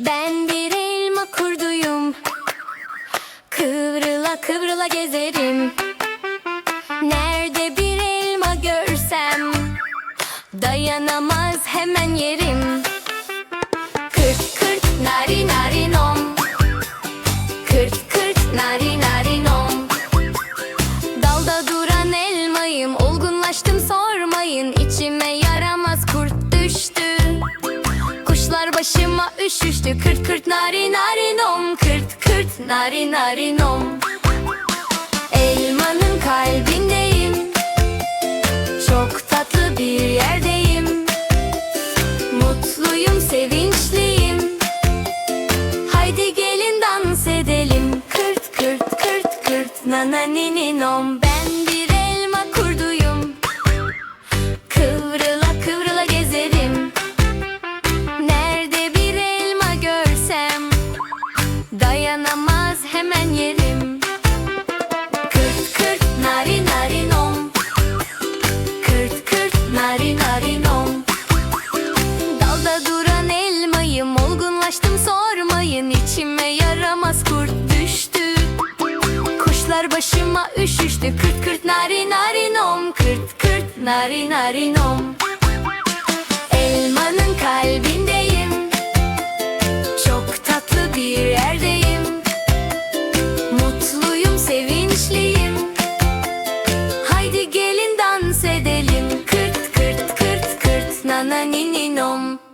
Ben bir elma kurduyum. Kıvrıla kıvrıla gezerim. Nerede bir elma görsem Dayanamaz hemen yerim. Kırt kırt nari nari nom. Kırt kırt nari nari nom. Dalda duran elmayım Olgunlaştım sormayın. İçime yaramaz kurt düştü Kuşlar başıma üşüştü Kırt kırt nari nari nom. Kırt kırt nari nari nom. Elmanın kalbindeyim. Çok tatlı bir yerdeyim. Mutluyum sevinçliyim. Haydi gelin dans edelim. Kırt kırt kırt kırt Nananini Dayanamaz hemen yerim. Kırt kırt nari nari nom. Kırt kırt nari nari nom. Dalda duran elmayım Olgunlaştım sormayın. İçime yaramaz kurt düştü. Kuşlar başıma üşüştü. Kırt kırt nari nari nom. Kırt kırt nari nari nom. Elmanın kalbi на нинином.